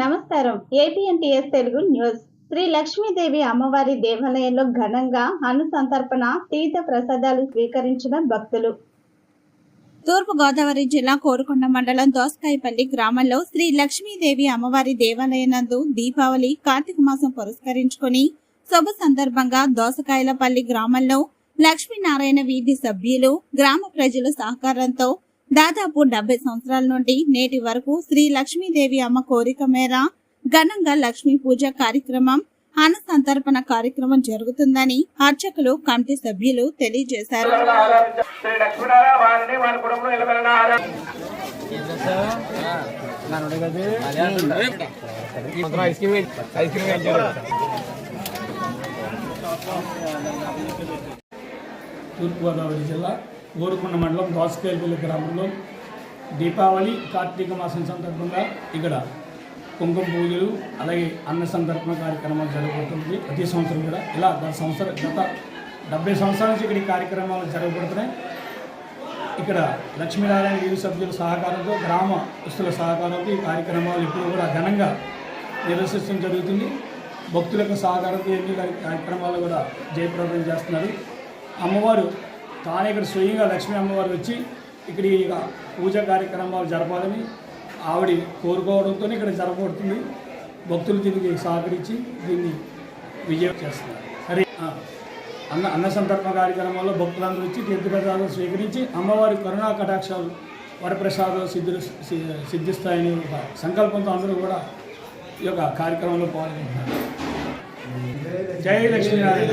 నమస్కారం. APNTS Telugu news. Shri Lakshmidevi అమ్మవారి దేవాలయంలో ఘనంగా అనుసంతర్పణ తీర్థ ప్రసాదాలు స్వీకరించిన భక్తులు. తూర్పు గోదావరి జిల్లా కోరుకొండ మండలం దోసకాయపల్లి గ్రామంలో శ్రీ లక్ష్మీదేవి అమ్మవారి దేవాలయనందు దీపావళి కార్తీక మాసం పురస్కరించుకుని శుభ సందర్భంగా దోసకాయలపల్లి గ్రామంలో లక్ష్మీనారాయణ వీధి సభ్యులు గ్రామ ప్రజల సహకారంతో దాదాపు డెబ్బై సంవత్సరాల నుండి నేటి వరకు శ్రీ లక్ష్మీదేవి అమ్మ కోరిక మేర ఘనంగా లక్ష్మీ పూజ కార్యక్రమం అన్న సంతర్పణ కార్యక్రమం జరుగుతుందని అర్చకులు కమిటీ సభ్యులు తెలియజేశారు. తూర్పుగోదావరి జిల్లా ఊరుకొండ మండలం దోసకేల్పల్లి గ్రామంలో దీపావళి కార్తీక మాసం సందర్భంగా ఇక్కడ కుంకుమ పూజలు అలాగే అన్న సందర్భన కార్యక్రమాలు జరగబడుతుంది ప్రతి సంవత్సరం కూడా ఇలా గత సంవత్సరం గత డెబ్బై సంవత్సరాల నుంచి ఇక్కడ ఈ కార్యక్రమాలు జరగబడుతున్నాయి. ఇక్కడ లక్ష్మీనారాయణ వీధి సభ్యుల సహకారంతో గ్రామ దుస్తుల సహకారంతో ఈ కార్యక్రమాలు ఇప్పుడు కూడా ఘనంగా నిర్వహించడం జరుగుతుంది. భక్తులకు సహకారంతో ఎన్ని కార్యక్రమాలు కూడా జయప్రదం చేస్తున్నారు. అమ్మవారు తానే ఇక్కడ స్వయంగా లక్ష్మీ అమ్మవారు వచ్చి ఇక్కడ ఇక పూజ కార్యక్రమాలు జరపాలని ఆవిడ కోరుకోవడంతో ఇక్కడ జరపబడుతుంది. భక్తులు దీనికి సహకరించి దీన్ని విజయం చేస్తున్నారు. సరే అన్న అన్న సందర్భ కార్యక్రమాల్లో భక్తులందరూ వచ్చి తీర్థప్రసాదం స్వీకరించి అమ్మవారి కరుణా కటాక్షాలు వరప్రసాదం సిద్ధి సిద్ధిస్తాయని ఒక సంకల్పంతో అందరూ కూడా ఈ యొక్క కార్యక్రమంలో పాల్గొంటున్నారు. జై లక్ష్మీనారాయణ.